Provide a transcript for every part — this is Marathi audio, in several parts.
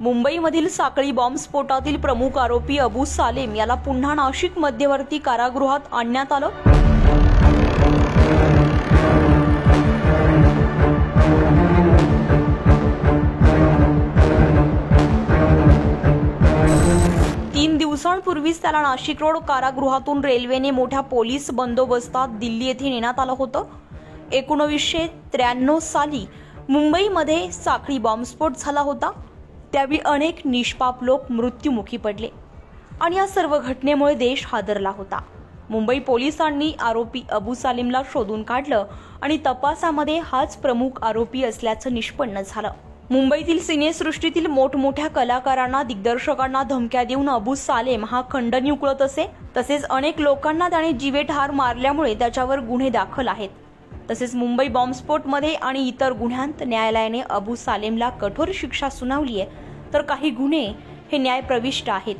मुंबईमधील साखळी बॉम्बस्फोटातील प्रमुख आरोपी अबू सालेम याला पुन्हा नाशिक मध्यवर्ती कारागृहात आणण्यात आलं. तीन दिवसांपूर्वीच त्याला नाशिक रोड कारागृहातून रेल्वेने मोठ्या पोलीस बंदोबस्तात दिल्ली येथे नेण्यात आलं होतं. एकोणवीसशे त्र्याण्णव साली मुंबईमध्ये साखळी बॉम्बस्फोट झाला होता. त्यावेळी अनेक निष्पाप लोक मृत्युमुखी पडले. आणि या सर्व घटनेमुळे देश हादरला होता. मुंबई पोलिसांनी आरोपी अबू सालिमला शोधून काढलं आणि तपासामध्ये हाच प्रमुख आरोपी असल्याचं निष्पन्न झालं. मुंबईतील सिनेसृष्टीतील मोठमोठ्या कलाकारांना दिग्दर्शकांना धमक्या देऊन अबू सालेम हा खंडणी उकळत असे. तसेच अनेक लोकांना त्याने जीवेठार मारल्यामुळे त्याच्यावर गुन्हे दाखल आहेत. तसेच मुंबई बॉम्बस्फोटमध्ये आणि इतर गुन्ह्यांत न्यायालयाने अबू सालेमला कठोर शिक्षा सुनावली आहे तर काही गुन्हे हे न्यायप्रविष्ट आहेत.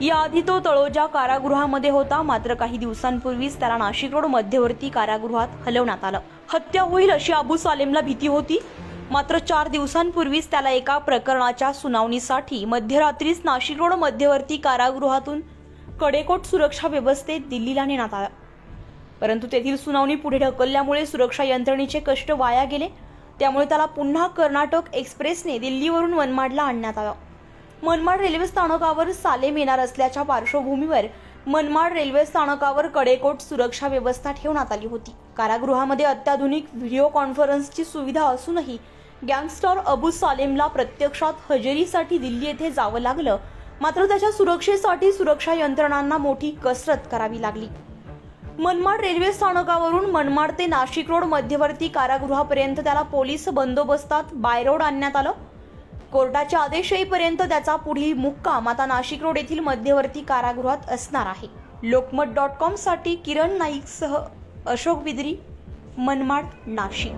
याआधी तो तळोजा कारागृहामध्ये होता मात्र काही दिवसांपूर्वीच त्याला नाशिक रोड मध्यवर्ती कारागृहात हलवण्यात आलं. हत्या होईल अशी अबू सालेमला भीती होती. मात्र चार दिवसांपूर्वीच त्याला एका प्रकरणाच्या सुनावणीसाठी मध्यरात्रीच नाशिक रोड मध्यवर्ती कारागृहातून कडेकोट सुरक्षा व्यवस्थेत दिल्लीला नेण्यात आला. परंतु तेथील सुनावणी पुढे ढकलल्यामुळे सुरक्षा यंत्रणेचे कष्ट वाया गेले. त्यामुळे त्याला पुन्हा कर्नाटक एक्सप्रेसने दिल्लीवरून मनमाडला आणण्यात आलं. मनमाड रेल्वे स्थानकावर सालेम येणार असल्याच्या पार्श्वभूमीवर मनमाड रेल्वे स्थानकावर कडेकोट सुरक्षा व्यवस्था ठेवण्यात आली होती. कारागृहामध्ये अत्याधुनिक व्हिडिओ कॉन्फरन्सची सुविधा असूनही गँगस्टर अबू सालेमला प्रत्यक्षात हजेरीसाठी दिल्ली येथे जावं लागलं. मात्र त्याच्या सुरक्षेसाठी सुरक्षा यंत्रणांना मोठी कसरत करावी लागली. मनमाड रेल्वे स्थानकावरून मनमाड ते नाशिक रोड मध्यवर्ती कारागृहापर्यंत त्याला पोलीस बंदोबस्तात बाय रोड आणण्यात आलं. कोर्टाच्या आदेश येईपर्यंत त्याचा पुढील मुक्काम आता नाशिक रोड येथील मध्यवर्ती कारागृहात असणार आहे. लोकमत डॉट कॉमसाठी किरण नाईकसह अशोक बिद्री मनमाड नाशिक.